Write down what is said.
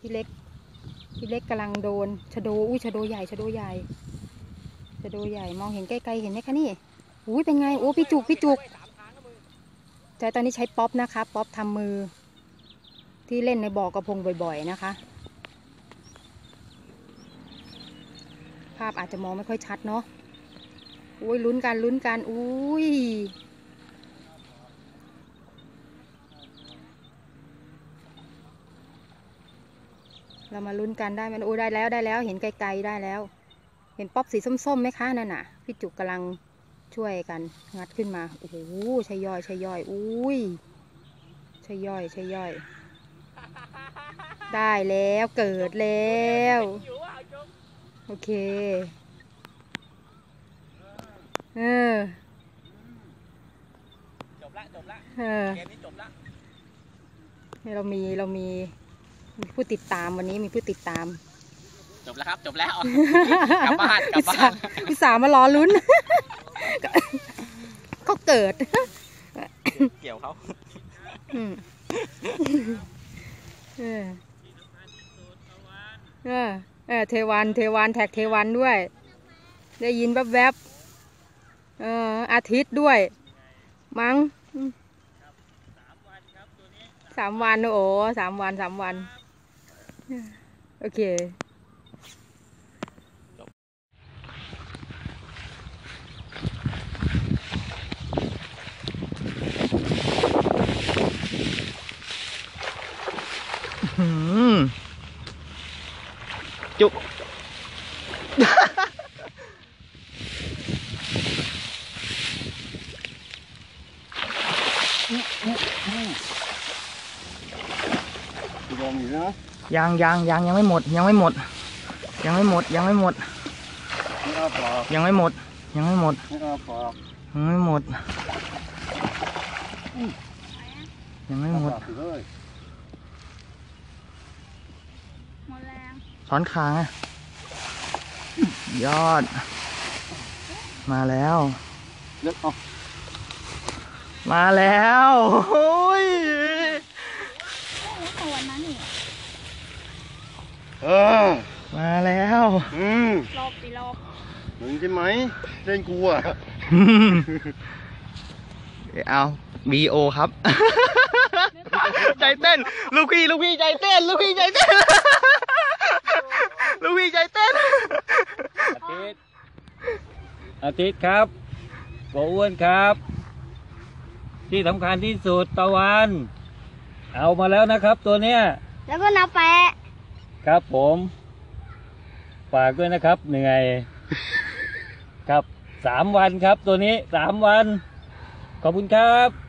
พี่เล็ก พี่เล็กกำลังโดนชะโดอุ้ยชะโดใหญ่ชะโดใหญ่ชะโดใหญ่มองเห็นใกล้ๆเห็นไหมคะนี่อุ้ยเป็นไงโอ้พี่จุกพี่จุกใจตอนนี้ใช้ป๊อปนะคะ ป๊อปทำมือ ที่เล่นในบ่อกระพงบ่อยๆนะคะ ภาพอาจจะมองไม่ค่อยชัดเนาะอุ้ยลุ้นกันลุ้นกันอุ้ย เรามาลุ้นกันได้ไหมโอ้ได้แล้วได้แล้ว เห็นไกลๆได้แล้ว เห็นป๊อปสีส้มๆไหมคะนั่นน่ะพี่จุกกำลังช่วยกันงัดขึ้นมาโอ้โหใช่ย่อยใช่ย่อยอุ้ยใช่ย่อยใช่ย่อย ได้แล้วเกิดแล้ว โอเคเออจบละจบละเออเกมนี้จบละเรามีเรามี มีผู้ติดตามวันนี้มีผู้ติดตาม จบแล้วครับจบแล้วกลับบ้านกลับบ้านพี่สาวมารอลุ้นเขาเกิด เกี่ยวเขาอืมเออเออเออเทวันเทวันแท็กเทวันด้วย ได้ยินแวบๆเอออาทิตย์ด้วย มั้งอืมสามวันโอ้สามวันสามวัน โอเคหืมจุกลองอ ยู่นะยังยังยังยังไม่หมด ยังไม่หมด ยังไม่หมด ยังไม่หมดไม่เอาปากยังไม่หมด ยังไม่หมดไม่เอาปากยังไม่หมดยังไม่หมดปากอยู่เลยช้อนคางอะยอด มาแล้วเล็กเอามาแล้วโอ้ย เออ มาแล้วอืมรอบปีรอบมึงใช่ไหมเล่นกูอะเอาบีโอครับ ใจเต้น ลูกพี่ลูกพี่ใจเต้น ลูกพี่ใจเต้น ลูกพี่ใจเต้น อาทิตย์อาทิตย์ครับโกอ้วนครับ ที่สำคัญที่สุดตะวัน เอามาแล้วนะครับตัวเนี้ย แล้วก็นับแปะ ครับผมฝากด้วยนะครับเหนื่อย ครับสามวันครับตัวนี้สามวัน ขอบคุณครับ